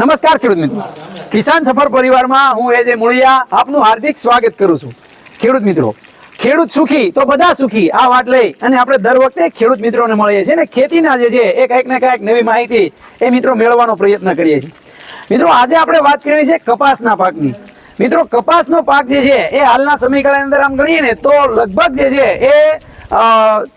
નમસ્કાર ખેડૂત મિત્રો. કિસાન સફર પરિવારમાં હું એ જે મૂળિયા આપનું હાર્દિક સ્વાગત કરું છું. ખેડૂત મિત્રો, ખેડૂત સુખી તો બધા સુખી, આ વાત લઈ અને આપણે દર વખતે ખેડૂત મિત્રોને મળીએ છીએ ને ખેતીના જે છે, એ કંઈક ને કંઈક નવી માહિતી એ મિત્રો મેળવવાનો પ્રયત્ન કરીએ છીએ. મિત્રો, આજે આપણે વાત કરવી છે કપાસના પાકની. મિત્રો, કપાસનો પાક જે છે, એ હાલના સમયગાળાની અંદર આમ ગણીએ ને તો લગભગ જે છે, એ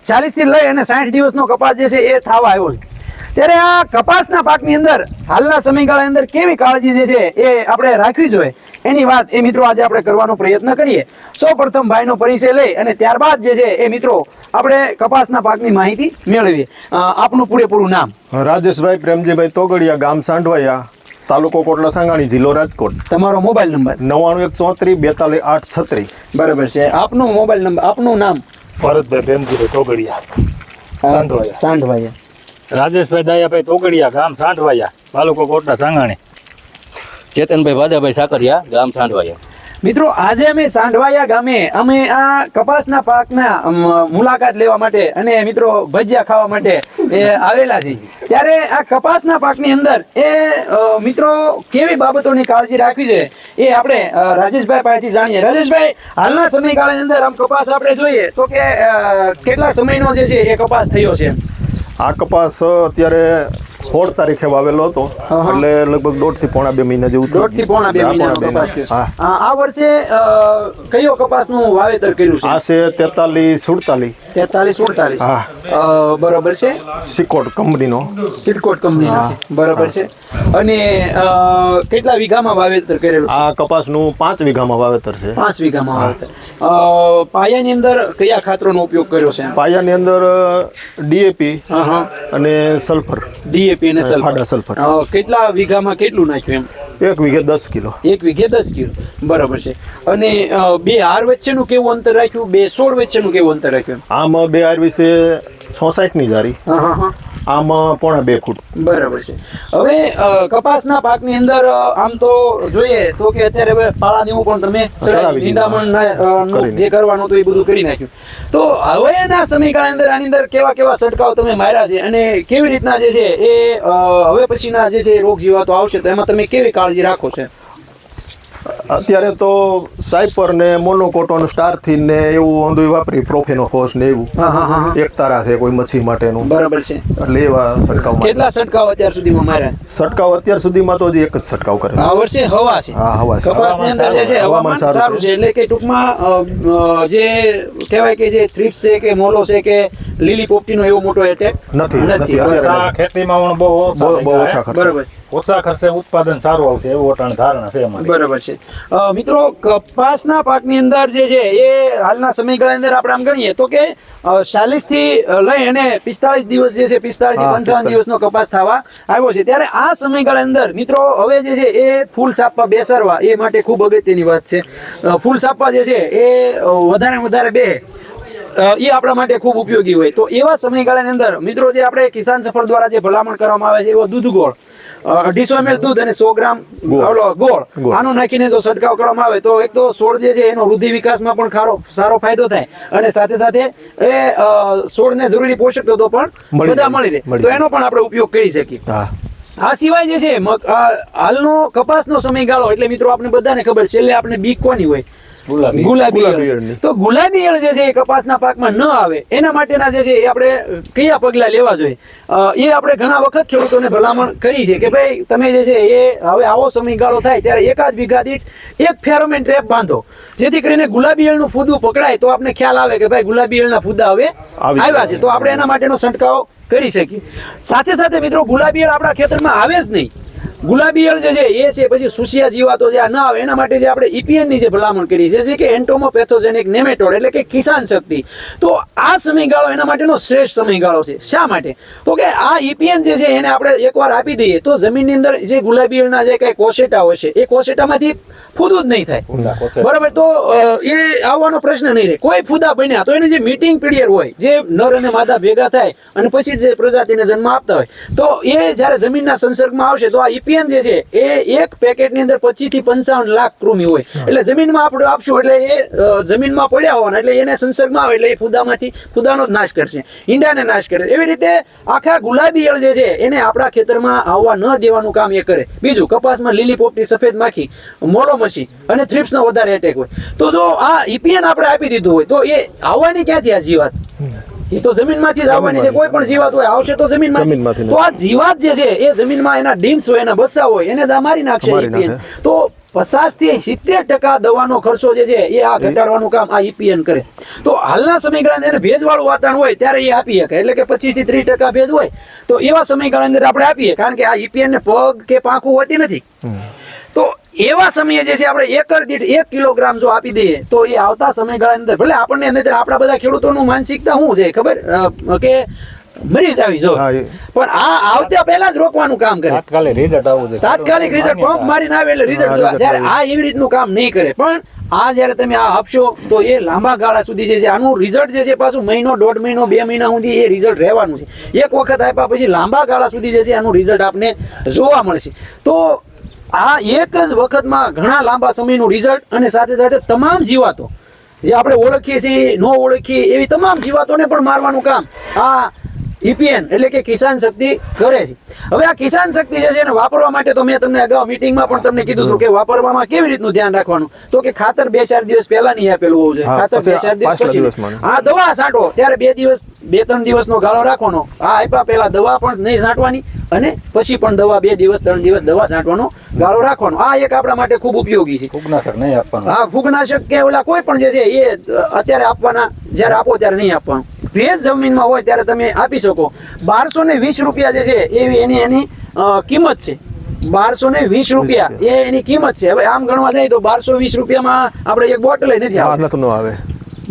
ચાલીસથી લઈ અને સાઠ દિવસનો કપાસ જે છે, એ થવા આવ્યો છે. ત્યારે આ કપાસના પાકની અંદર હાલના સમયગાળાની અંદર કેવી કાળજી જે છે એ આપણે રાખવી જોઈએ. એની વાત એ મિત્રો આજે આપણે કરવાનો પ્રયત્ન કરીએ. સૌ પ્રથમ ભાઈનો પરિચય લઈ અને ત્યારબાદ જે છે એ મિત્રો આપણે કપાસના પાકની માહિતી મેળવીએ. આપનું પૂરેપૂરું નામ. રાજેશભાઈ પ્રેમજીભાઈ તોગડિયા ગામ સાંઢવાયા તાલુકો કોટલા સાંગાણી જિલ્લો રાજકોટ. તમારો મોબાઈલ નંબર? નવ્વાણું એક ચોત્રીસ બેતાલીસ આઠ છત્રીસ બરાબર છે. આપનો મોબાઈલ નંબર આપનું નામ? ભરતભાઈ પ્રેમજીભાઈ તોગડિયા. સાંઢવાયા. સાંઢવાયા. રાજેશભાઈ દાયાભાઈ તોગડિયા ગામ સાંઠવાયા, તાલુકો કોટડા, સાંગાણી. ચેતનભાઈ વાદાભાઈ સાકરિયા, ગામ સાંઠવાયા. મિત્રો, આજે અમે સાંઢવાયા ગામે. અમે આ કપાસના પાકના મુલાકાત લેવા માટે અને મિત્રો ભજીયા ખાવા માટે, એ, આવેલા છીએ. ત્યારે આ કપાસના પાકની અંદર, એ મિત્રો, કેવી બાબતોની કાળજી રાખવી જોઈએ એ આપણે રાજેશભાઈ પાસેથી જાણીએ. રાજેશભાઈ, હાલના સમયગાળાની અંદર આમ કપાસ આપણે જોઈએ તો કે કેટલા સમયનો જે છે એ કપાસ થયો છે? આ કપાસ અત્યારે સોળ તારીખે વાવેલો હતો. એટલે લગભગ દોઢથી પોણા બે મહિના જેવું દોઢથી પોણા બે હા આ વર્ષે કયો કપાસનું વાવેતર કર્યું આ છે છે તેતાલીસ સુડતાલીસ. તેતાલીસ સુડતાલીસ. હા. બરોબર છે? સિકોટ કંપનીનો. સિકોટ કંપની બરોબર છે. અને કેટલા વીઘામાં વાવેતર કરેલું છે? આ કપાસનું પાંચ વીઘામાં વાવેતર છે. પાંચ વીઘામાં વાવેતર. પાયાની અંદર કયા ખાતરોનો ઉપયોગ કર્યો છે? પાયાની અંદર ડીએપી અને સલ્ફર. ડીએપી અને સલ્ફર સલ્ફર કેટલા વીઘામાં કેટલું નાખ્યું એમ? એક વીઘે દસ કિલો. એક વીઘે દસ કિલો. બરાબર છે. અને બે હાર વચ્ચેનું કેવું અંતર રાખ્યું? બે સોળ વચ્ચેનું કેવું અંતર રાખ્યું આમાં બે આર વિશે સોસાઠની જારી હા હા. આમાં પોણા બે ફૂટ. બરાબર છે. હવે કપાસના પાકની અંદર આમ તો જોઈએ તો કે અત્યારે હવે પાળા જેવું પણ તમે. નિંદામણ જે કરવાનું હતું એ બધું કરી નાખ્યું. તો હવેના સમયગાળા અંદર આની અંદર કેવા કેવા છંટકાવ તમે માર્યા છે અને કેવી રીતના જે છે એ હવે પછીના જે છે રોગ જીવાતો આવશે તો એમાં તમે કેવી કાળજી રાખો છો? અત્યારે તો સાયપર ને મોનોકોટોન સ્ટારથી ને એવું ઓંધું વાપરી પ્રોફેનોફોસ ને એવું. એક તારા છે કોઈ મચ્છી માટેનું. બરાબર છે. એટલે એવા છંટકાવ કેટલા છંટકાવ અત્યાર સુધીમાં મારે? છંટકાવ અત્યાર સુધીમાં તો હજી એક જ છંટકાવ કરે આ વર્ષે હવા છે. હા હવા છે. કપાસની અંદર જે છે હવામાન સારું છે. એટલે કે ટૂંકમાં જે કહેવાય કે જે થ્રીપ છે કે મોલો છે કે લીલી પોપટીનો એવો મોટો એટેક નથી, નથી. ખેતીમાં પણ બહુ બહુ ઓછા બરોબર. ઓછા ખર્ચે ઉત્પાદન સારું આવશે એવું વટાણ ધારણા છે અમારી. બરાબર છે. મિત્રો કપાસના પાકની અંદર જે છે એ હાલના સમયગાળાની અંદર આપણે આમ ગણીએ તો કે ચાલીસથી લઈ અને પિસ્તાળીસ દિવસ જે છે પિસ્તાળીસ પંચાવન 45 દિવસનો કપાસ થવા આવ્યો છે. ત્યારે આ સમયગાળા અંદર મિત્રો હવે જે છે એ ફૂલ સાપવા બેસાડવા એ માટે ખૂબ અગત્યની વાત છે. ફૂલ સાપવા જે છે એ વધારે વધારે બે એ આપણા માટે ખૂબ ઉપયોગી હોય. તો એવા સમયગાળાની અંદર મિત્રો જે આપણે કિસાન સફર દ્વારા જે ભલામણ કરવામાં આવે છે એવો દૂધ ગોળ. અઢીસો એમએલ દૂધ અને સો ગ્રામ ગોળ. આનો નાખીને જો છંટકાવ કરવામાં આવે તો એક તો છોડ જે છે એનો વૃદ્ધિ વિકાસમાં પણ ખારો સારો ફાયદો થાય. અને સાથે સાથે એ છોડને જરૂરી પોષક તત્વો પણ બધા મળી રહે. તો એનો પણ આપણે ઉપયોગ કરી શકીએ. આ સિવાય જે છે હાલનો કપાસનો સમયગાળો એટલે મિત્રો આપણે બધાને ખબર છેલ્લે આપણે બીક કોની હોય? ગુલાબી. ઈયળ. તો ગુલાબી ઈયળ જે છે એ કપાસના પાકમાં ન આવે એના માટેના જે છે એ આપણે કયા પગલા લેવા જોઈએ? એ આપણે ઘણા વખત ખેડૂતોને ભલામણ કરી છે કે ભાઈ તમે જે છે એ હવે આવો સમયગાળો થાય ત્યારે એકાદ વીઘા દીઠ એક ફેરોમેન ટ્રેપ બાંધો. જેથી કરીને ગુલાબી ઈયળનું ફૂદું પકડાય તો આપણે ખ્યાલ આવે કે ભાઈ ગુલાબી ઈયળના ફૂદા હવે આવ્યા છે. તો આપણે એના માટેનો છંટકાવ કરી શકીએ. સાથે સાથે મિત્રો ગુલાબી ઈયળ આપણા ખેતરમાં આવે જ નહીં. ગુલાબી ઈયળ જે છે એ છે પછી સુસિયા જીવાતો જે આ ના આવે એના માટે જે આપણે ઈપીએનની ની જે ભલામણ કરી છે જે કે એન્ટોમોપેથોજેનિક નેમેટોડ એટલે કે કિસાન શક્તિ. તો આ સમયગાળો એના માટેનો શ્રેષ્ઠ સમયગાળો છે. શા માટે? તો કે આ ઈપીએન જે છે એને આપણે એકવાર આપી દઈએ તો જમીનની અંદર જે ગુલાબી ઈયળના જે કઈ કોશેટા હોય છે એ કોશેટામાંથી ફૂદું જ નહીં થાય. બરાબર? તો એ આવવાનો પ્રશ્ન નહીં રહે. કોઈ ફૂદા બન્યા તો એને જે મીટિંગ પીરિયડ હોય જે નર અને માદા ભેગા થાય અને પછી જે પ્રજાતિને જન્મ આપતા હોય તો એ જ્યારે જમીનના સંસર્ગમાં આવશે તો આ EPN ઈપીએન જે છે એ એક પેકેટની અંદર પચીસથી પંચાવન લાખ કૃમિ હોય. એટલે જમીનમાં આપણે આપશું એટલે એ જમીનમાં પડ્યા હોવાના એટલે એને સંસર્ગમાં આવે એટલે એ ફુદામાંથી ફુદાનો જ નાશ કરશે. ઈંડાને નાશ કરે. એવી રીતે આખા ગુલાબી ઈયળ જે છે એને આપણા ખેતરમાં આવવા ન દેવાનું કામ એ કરે. બીજું કપાસમાં લીલી પોપટી સફેદ માખી મોલોમસી અને થ્રિપ્સનો વધારે એટેક હોય. તો જો આ ઈપીએન આપણે આપી દીધું હોય તો એ આવવાની ક્યાંથી આ જીવાત? એ તો જમીનમાંથી જ આવવાની છે. કોઈ પણ જીવાત હોય આવશે તો જમીનમાંથી. તો આ જીવાત જે છે એ જમીનમાં એના ડીમ્સ હોય એના બસ્સા હોય એને મારી નાખશે. તો પચાસથી સિત્તેર ટકા દવાનો ખર્ચો જે છે એ આ ઘટાડવાનું કામ આ ઈપીએન કરે. તો હાલના સમયગાળા અંદર ભેજવાળું વાતાવરણ હોય ત્યારે એ આપી શકે. એટલે કે પચીસથી ત્રીસ ટકા ભેજ હોય તો એવા સમયગાળા અંદર આપણે આપીએ કારણ કે આ ઈપીએન ને પગ કે પાંખું હોતી નથી. એવા સમયે જે છે આપણે એકર દીઠ એક કિલોગ્રામ જો આપી દઈએ તો એ આવતા સમયગાળાની અંદર ભલે આપણને અંદર આપણા બધા ખેડૂતોનું માનસિકતા શું છે ખબર? કે મરી જાવી આવી જો. પણ આ આવતા પહેલા જ રોકવાનું કામ કરે. તાત્કાલિક રિઝલ્ટ આવવું જોઈએ તાત્કાલિક રિઝલ્ટ પંપ મારીને આવે એટલે રિઝલ્ટ જોવા. જ્યારે આ એવી રીતનું કામ નહીં કરે. પણ આ જ્યારે તમે આ આપશો તો એ લાંબા ગાળા સુધી જે છે આનું રિઝલ્ટ જે છે પાછું મહિનો દોઢ મહિનો બે મહિના સુધી એ રિઝલ્ટ રહેવાનું છે. એક વખત આપ્યા પછી લાંબા ગાળા સુધી જે છે આનું રિઝલ્ટ આપને જોવા મળશે. તો આ એક જ વખતમાં ઘણા લાંબા સમયનું રિઝલ્ટ અને સાથે સાથે તમામ જીવાતો જે આપણે ઓળખીએ છીએ ન ઓળખીએ એવી તમામ જીવાતોને પણ મારવાનું કામ આ ઈપીએન એટલે કે કિસાન શક્તિ કરે છે. હવે આ કિસાન શક્તિ જે છે એને વાપરવા માટે તો મેં તમને અગાઉ મિટિંગમાં પણ તમને કીધું હતું કે વાપરવામાં કેવી રીતનું ધ્યાન રાખવાનું? તો કે ખાતર બે ચાર દિવસ પહેલા નહીં આપેલું હોવું જોઈએ. ખાતર બે ચાર દિવસ પછી આ દવા છાંટો ત્યારે બે દિવસ બે ત્રણ દિવસનો ગાળો રાખવાનો. આ આપ્યા પહેલા દવા પણ નહીં છાંટવાની અને પછી પણ દવા બે દિવસ ત્રણ દિવસ દવા છાંટવાનો ગાળો રાખવાનો. આ એક આપણા માટે ખૂબ ઉપયોગી છે. ફૂગનાશક નહીં આપવાનું. હા ફૂગનાશક કે ઓલા કોઈ પણ જે છે એ અત્યારે આપવાના જ્યારે આપો ત્યારે નહીં આપવાનું. ભેજ જમીનમાં હોય ત્યારે તમે આપી શકો. બારસો ને વીસ રૂપિયા જે છે એવી એની એની કિંમત છે. બારસો ને વીસ રૂપિયા. એ એની કિંમત છે. હવે આમ ગણવા જાય તો બારસો વીસ રૂપિયામાં આપણે એક બોટલ નથી આવે.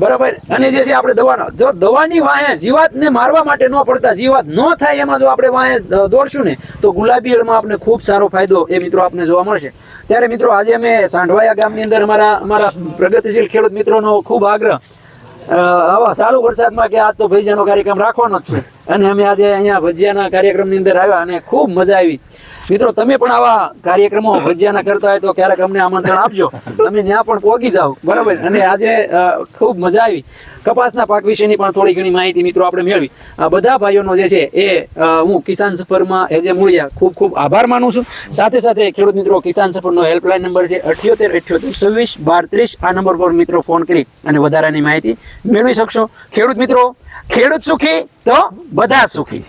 બરાબર? અને જે છે આપણે દવાનો. જો દવાની વાહે જીવાતને મારવા માટે ન પડતા, જીવાત ન થાય એમાં જો આપણે વાહે દોડશું ને, તો ગુલાબી ઈયળમાં આપણે ખૂબ સારો ફાયદો એ મિત્રો આપને જોવા મળશે. ત્યારે મિત્રો, આજે અમે સાંઢવાયા ગામની અંદર અમારા અમારા પ્રગતિશીલ ખેડૂત મિત્રોનો ખૂબ આગ્રહ. આવા સારું વરસાદમાં કે આજ તો ભાઈજાનો કાર્યક્રમ રાખવાનો જ છે. અને અમે આજે અહીંયા ભજીયાના કાર્યક્રમની અંદર આવ્યા અને ખૂબ મજા આવી. મિત્રો, તમે પણ આવા કાર્યક્રમો ભજીયાના કરતા હોય તો ક્યારેક અમને આમંત્રણ આપજો. તમે ત્યાં પણ પહોંચી જાઓ. બરાબર? અને આજે ખૂબ મજા આવી. કપાસના પાક વિશેની પણ થોડી ઘણી માહિતી મિત્રો આપણે મેળવી. આ બધા ભાઈઓનો જે છે એ હું કિસાન સફરમાં એજે મૂળિયા ખૂબ ખૂબ આભાર માનું છું. સાથે સાથે ખેડૂત મિત્રો, કિસાન સફરનો હેલ્પલાઇન નંબર છે અઠ્યોતેર અઠ્યોતેર, છવ્વીસ બાર ત્રીસ આ નંબર પર મિત્રો ફોન કરી અને વધારાની માહિતી મેળવી શકશો. ખેડૂત મિત્રો, ખેડૂત સુખી તો બધા સુખી.